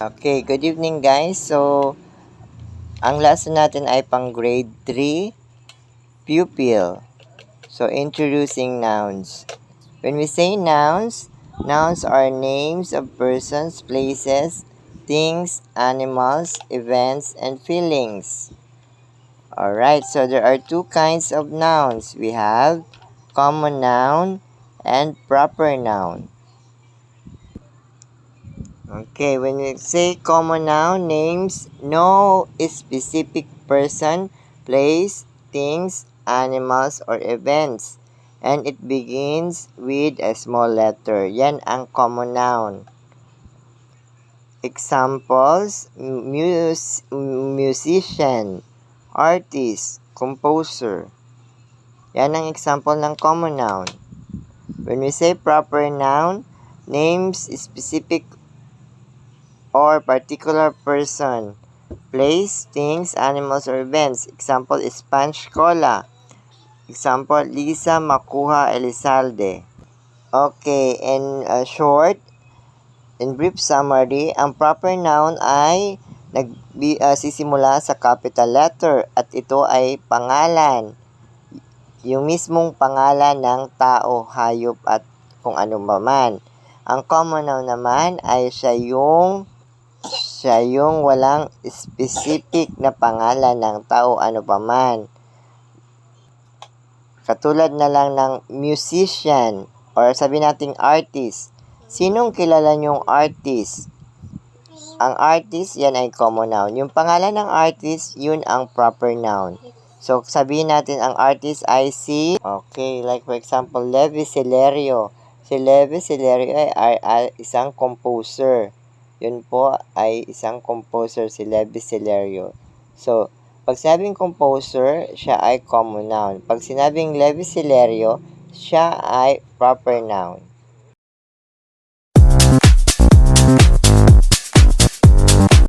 Okay, good evening guys. So, ang lesson natin ay pang grade 3 pupil. So, introducing nouns. When we say nouns, nouns are names of persons, places, things, animals, events, and feelings. Alright, so there are two kinds of nouns. We have common noun and proper noun. Okay, when we say common noun, names no specific person, place, things, animals, or events. And it begins with a small letter. Yan ang common noun. Examples, mus musician, artist, composer. Yan ang example ng common noun. When we say proper noun, names specific or particular person, place, things, animals, or events. Example, Sponge Cola. Example, Lisa Makuha Elizalde. Okay, in uh, short, in brief summary, ang proper noun ay nagsisimula uh, sa capital letter at ito ay pangalan. Yung mismong pangalan ng tao, hayop at kung ano man. Ang common noun naman ay siya yung siya yung walang specific na pangalan ng tao ano pa man. Katulad na lang ng musician or sabi nating artist. Sinong kilala niyong artist? Ang artist, yan ay common noun. Yung pangalan ng artist, yun ang proper noun. So, sabihin natin ang artist ay si, okay, like for example, Levi Celerio. Si Levi Celerio ay, ay, ay isang composer. Yun po ay isang composer si Levi Celerio. So, pag sinabing composer, siya ay common noun. Pag sinabing Levi Celerio, siya ay proper noun.